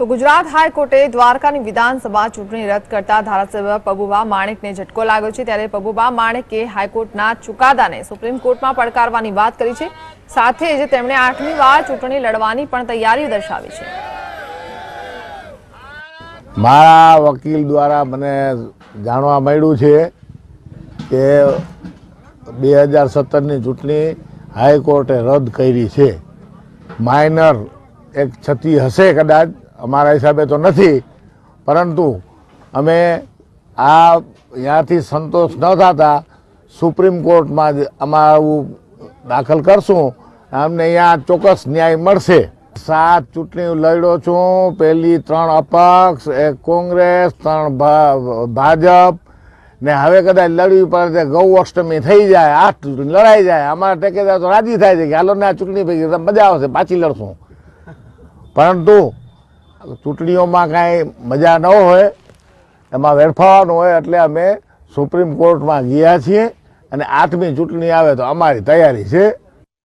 તો ગુજરાત હાઈકોર્ટે દ્વારકાની વિધાનસભા ચૂંટણી રદ કરતા ધારાસભ્ય પબુભા માણેકને ઝટકો લાગ્યો છે. ત્યારે પબુભા માણેકે હાઈકોર્ટના ચુકાદાને સુપ્રીમ કોર્ટમાં પડકારવાની વાત કરી છે. સાથે જ તેમણે આઠમી વાર ચૂંટણી લડવાની પણ તૈયારી દર્શાવી છે. મારા વકીલ દ્વારા મને જાણવા મળ્યું છે કે બે હજાર સત્તરની ચૂંટણી હાઈકોર્ટે રદ કરી છે. માઇનર એક છતી હશે કદાચ. અમારા હિસાબે તો નથી, પરંતુ અમે આ ત્યાંથી સંતોષ ન થતા સુપ્રીમ કોર્ટમાં જ અમારું દાખલ કરશું. અમને અહીંયા ચોક્કસ ન્યાય મળશે. સાત ચૂંટણી લડ્યો છું. પહેલી ત્રણ અપક્ષ, એક કોંગ્રેસ, ત્રણ ભાજપ. ને હવે કદાચ લડવી પડે ગૌ અષ્ટમી થઈ જાય આઠ ચૂંટણી લડાઈ જાય. અમારા ટેકેદાર તો રાજી થાય છે કે હાલો ને આ ચૂંટણી પૈકી મજા આવશે, પાછી લડશું. પરંતુ ચૂંટણીઓમાં કાંઈ મજા ન હોય, એમાં વેડફાવાનું હોય એટલે અમે સુપ્રીમ કોર્ટમાં ગયા છીએ અને આઠમી ચૂંટણી આવે તો અમારી તૈયારી છે.